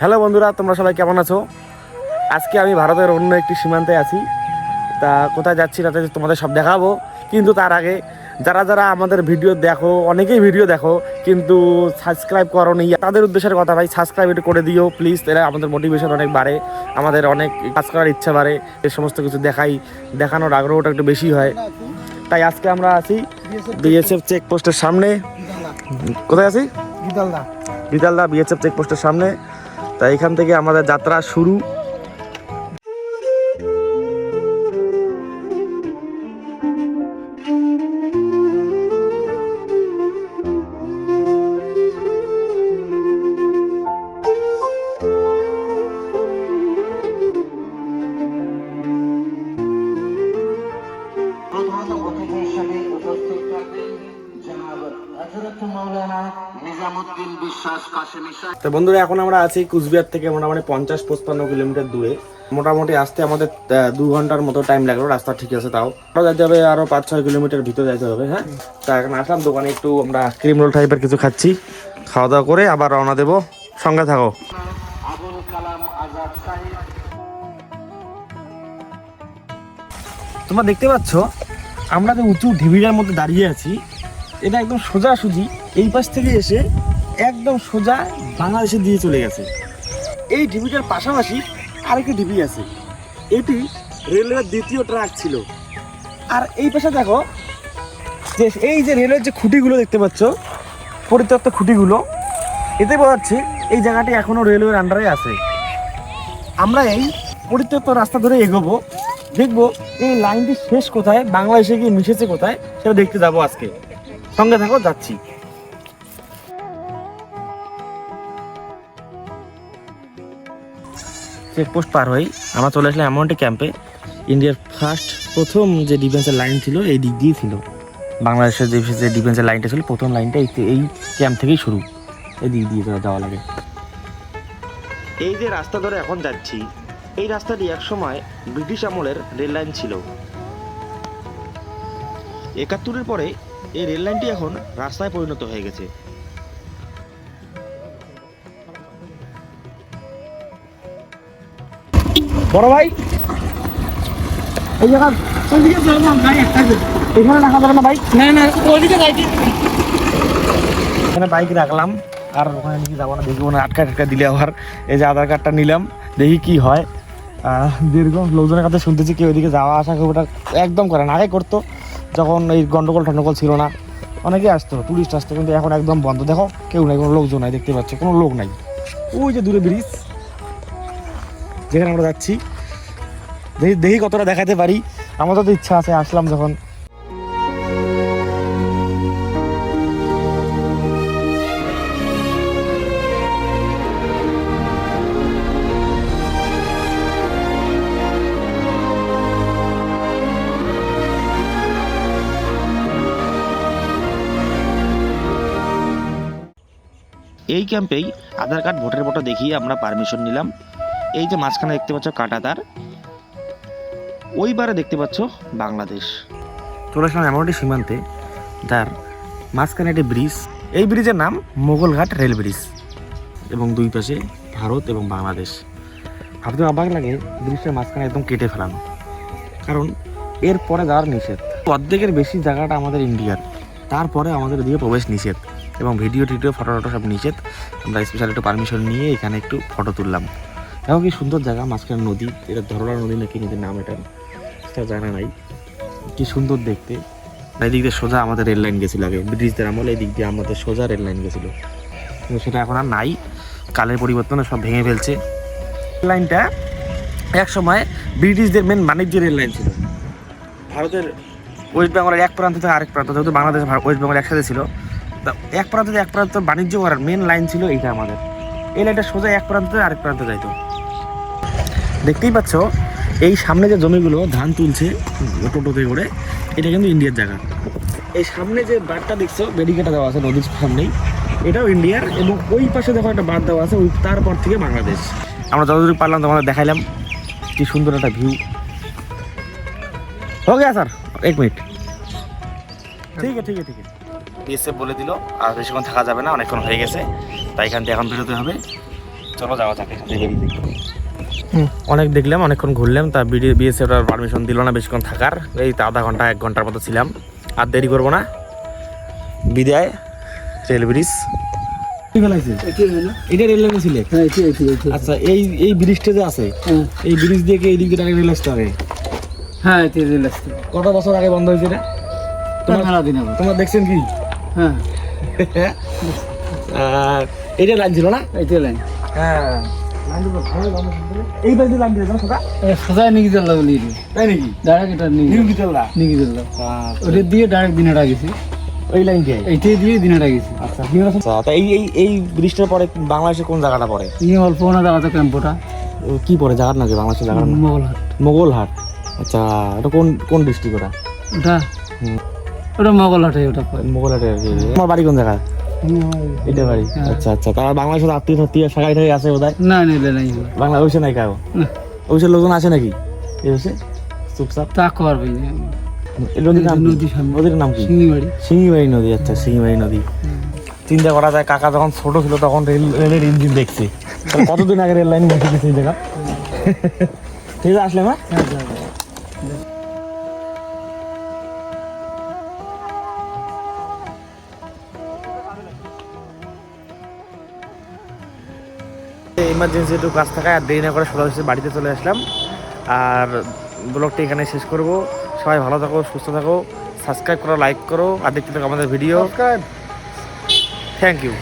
Hello বন্ধুরা তোমরা সবাই কেমন আছো? আজকে আমি ভারতের অন্য একটি সীমান্তে আছি। তা কোথায় যাচ্ছি তাতে তোমাদের সব দেখাবো। কিন্তু তার আগে যারা যারা আমাদের ভিডিও দেখো অনেকেই ভিডিও দেখো কিন্তু সাবস্ক্রাইব করো নি তাদের উদ্দেশ্যের কথা ভাই সাবস্ক্রাইব একটু করে দিও প্লিজ এরা আমাদের মোটিভেশন অনেক বাড়ে আমাদের অনেক কাজ করার ইচ্ছা বাড়ে এ সমস্ত কিছু দেখাই দেখানোর আগ্রহটা একটু বেশি হয়। তাই আজকে আমরা আছি বিএসএফ চেকপোস্টের সামনে। কোথায় আছি? গিদালদা। বিতালদা বিএসএফ চেকপোস্টের সামনে। তা এখান থেকে আমাদের যাত্রা শুরু। নিজামুদ্দিন বিশ্বাস কাশেমি তো বন্ধুরা এখন আমরা আছি কুচবিহার থেকে মোটামুটি পঞ্চাশ পঁচপান্ন কিলোমিটার দূরে। মোটামুটি আসতে আমাদের দু ঘণ্টার মতো টাইম লাগল রাস্তা ঠিক আছে তাও। আরও যেতে হবে আরও পাঁচ ছয় কিলোমিটার ভিতরে যেতে হবে হ্যাঁ? তা এখন আসলাম দোকানে একটু আমরা ক্রিম রোল টাইপের কিছু খাচ্ছি। খাওয়া দাওয়া করে আবার রওনা দেবো। সঙ্গে থাকো। আবুল কালাম আজাদ সাহেব। তোমরা দেখতে পাচ্ছ আমরা যে উঁচু ঢিবিটার মধ্যে দাঁড়িয়ে আছি এটা একদম সোজাসুজি এই পাশ থেকে এসে একদম সোজা বাংলাদেশে দিয়ে চলে গেছে। এই ঢিবিটার পাশাপাশি আরেকটি ঢিবি আছে। এটি রেলওয়ের দ্বিতীয় ট্র্যাক ছিল। আর এই পাশে দেখো, যে এই যে রেলওয়ের যে খুঁটিগুলো দেখতে পাচ্ছ, পরিত্যক্ত খুঁটিগুলো, এতে বোঝা যাচ্ছে এই জায়গাটি এখনও রেলওয়ের আন্ডারে আছে। আমরা এই পরিত্যক্ত রাস্তা ধরে এগোবো, দেখব এই লাইনটি শেষ কোথায়, বাংলাদেশে গিয়ে মিশেছে কোথায়, সেটা দেখতে যাব আজকে। সঙ্গে থাকো, যাচ্ছি। চেকপোস্ট পার হই, আমরা চলে আসলাম অ্যামাউন্টি ক্যাম্পে ইন্ডিয়ার ফার্স্ট প্রথম যে ডিফেন্সের লাইন ছিল, এই দিক দিয়ে ছিল। বাংলাদেশের যে যে ডিফেন্সের লাইনটা ছিল, প্রথম লাইনটা এই এই ক্যাম্প থেকেই শুরু। এই দিক দিয়ে যাওয়া লাগে। এই যে রাস্তা ধরে এখন যাচ্ছি, এই রাস্তাটি একসময় ব্রিটিশ আমলের রেল লাইন ছিল। একাত্তরের পরে এই রেল লাইনটি এখন রাস্তায় পরিণত হয়ে গেছে। বড় ভাই। এই জায়গা ওইদিকে গাড়ি একটা এখানে রাখা যাবে না বাইক না না ওইদিকে যাইতে এখানে বাইক রাখলাম আর ওখানে নাকি যাব না দেখব না আটকা টাটকা দিলে আবার। এই যে আধার কার্ডটা নিলাম দেখি কি হয়। দীর্ঘ লোকজনের কাছে শুনতেছি কেউ ওইদিকে যাওয়া আসা খুব একদম করে না। আগে করতো যখন এই গন্ডগোল টন্ডগোল ছিল না অনেকেই আসতো টুরিস্ট আসতো কিন্তু এখন একদম বন্ধ। দেখো কেউ নাই কোনো লোকজন নাই দেখতে পাচ্ছ কোনো লোক নাই। ওই যে দূরে ব্রিজ যেখানে আমরা যাচ্ছি। দেখি কতটা দেখাতে পারি। আমাদের তো ইচ্ছা আছে, আসলাম যখন। এই ক্যাম্পেই আধার কার্ড, ভোটার ফটো দেখিয়ে আমরা পারমিশন নিলাম। এই যে মাঝখানে দেখতে পাচ্ছ কাটাতার ওইবারে দেখতে পাচ্ছ বাংলাদেশ। চলে আসলাম এমন একটি সীমান্তে যার মাঝখানে একটি ব্রিজ এই ব্রিজের নাম মোগলঘাট রেল ব্রিজ এবং দুই পাশে ভারত এবং বাংলাদেশ। ভাবতে অবাক লাগে ব্রিজটার মাঝখানে একদম কেটে ফেলানো। কারণ এর পরে যাওয়ার নিষেধ। অর্ধেকের বেশি জায়গাটা আমাদের ইন্ডিয়ার। তারপরে আমাদের দিয়ে প্রবেশ নিষেধ এবং ভিডিও টিডিও ফটো টটো সব নিষেধ। আমরা স্পেশাল একটু পারমিশন নিয়ে এখানে একটু ফটো তুললাম। দেখো কি সুন্দর জায়গা, মাঝখানে নদী, এটা ধরলা নদী নাকি, নদীর নাম এটা সেটা জানা নাই। কি সুন্দর দেখতে। এই দিক দিয়ে সোজা আমাদের রেল লাইন গেছিল আগে ব্রিটিশদের আমলে এই দিক দিয়ে আমাদের সোজা রেল লাইন গেছিল। কিন্তু সেটা এখন আর নাই, কালের পরিবর্তনে সব ভেঙে ফেলছে। রেল লাইনটা এক সময় ব্রিটিশদের মেন বাণিজ্য রেল লাইন ছিল। ভারতের ওয়েস্ট বেঙ্গলের এক প্রান্ত থেকে আরেক প্রান্ত, যেহেতু বাংলাদেশ ওয়েস্ট বেঙ্গল একসাথে ছিল, তা এক প্রান্ত থেকে এক প্রান্ত বাণিজ্য করার মেন লাইন ছিল এইটা আমাদের। এই লাইনটা সোজা এক প্রান্ত আরেক প্রান্ত যাইতো। দেখতেই পাচ্ছ, এই সামনে যে জমিগুলো, ধান তুলছে টোটোতে করে, এটা কিন্তু ইন্ডিয়ার জায়গা। এই সামনে যে বাঁধটা দেখছ বেরিকেটা দেওয়া আছে, নদীর সামনেই। এটাও ইন্ডিয়ার এবং ওই পাশে দেখো একটা বাঁধ দেওয়া আছে, ওই তারপর থেকে বাংলাদেশ। আমরা যতদূর পারলাম তোমাদের দেখাইলাম, কি সুন্দর একটা ভিউ। ওকে স্যার এক মিনিট ঠিক আছে ঠিক আছে ঠিক আছে। এসে বলে দিল, আর বেশিক্ষণ থাকা যাবে না, অনেকক্ষণ হয়ে গেছে। তাই এখান থেকে এখন বেরোতে হবে। চলো যাওয়া যাক, এখান থেকে অনেক দেখলাম অনেকক্ষণ ঘুরলাম তা বিএসএফ আর পারমিশন দিল না বেশিক্ষণ থাকার। এই তো আধা ঘণ্টা এক ঘণ্টার মতো ছিলাম। আর দেরি করব না। বিদায় রেল ব্রিজ। এটা রেল লাইনে ছিলে? আচ্ছা এই এই ব্রিজটা যে আছে এই ব্রিজ দিয়ে কি এই দিক দিয়ে ডাইরেক্ট রেল আসতে হবে হ্যাঁ রেল আসছে কত বছর আগে বন্ধ হয়েছে এটা? তোমার মেলা দিন তোমরা দেখছেন কি? হ্যাঁ। আর এটা লাইন ছিল না? লাইন হ্যাঁ। এই বাড়িতে লাইন দিয়েছে সোজা সোজা নিয়ে দিল বলি তাই নাকি? ডাইরেক্ট এটা ওটা দিয়ে ডাইরেক্ট দিনাটা গেছি ওই লাইন দিয়ে? দিয়ে দিনাটা গেছি আচ্ছা আচ্ছা এই এই এই ব্রিজটার পরে বাংলাদেশে কোন জায়গাটা পড়ে? অল্প না দাঁড়াতে ক্যাম্পটা। কি পড়ে জায়গার না যে বাংলাদেশের জায়গার মোগলহাট। মোগলহাট। আচ্ছা এটা কোন কোন ডিস্ট্রিক্ট ওটা? ওটা হুম। ওটা মোগলহাটে ওটা পড়ে। মোগলহাটে আর তোমার বাড়ি কোন জায়গায় এটা বাড়ি? হ্যাঁ। আচ্ছা আচ্ছা। তার বাংলাদেশের আত্মীয় আত্মীয় শাখায় ঠাই আছে বোধ হয় না নিলে নাই। বাংলা ওইসে নাই কাউ না। লোকজন আছে নাকি? এই হচ্ছে চুপচাপ? তা করবে নদীর নাম কি? নদী কি? শিঙিবাড়ি সিঙ্গিবাড়ি নদী আচ্ছা সিঙ্গিবাড়ি নদী। চিন্তা করা যায় কাকা যখন ছোট ছিল তখন রেল রেলের ইঞ্জিন দেখছে। কতদিন আগে রেল লাইন বসে গেছে এই জায়গা? ঠিক আছে আসলে মা ইমার্জেন্সি একটু কাজ থাকায় আর দেরি না করে সোজা বাড়িতে চলে আসলাম। আর ব্লগটি এখানে শেষ করব। সবাই ভালো থাকো সুস্থ থাকো সাবস্ক্রাইব করো লাইক করো আর দেখতে থাকো আমাদের ভিডিও থ্যাংক ইউ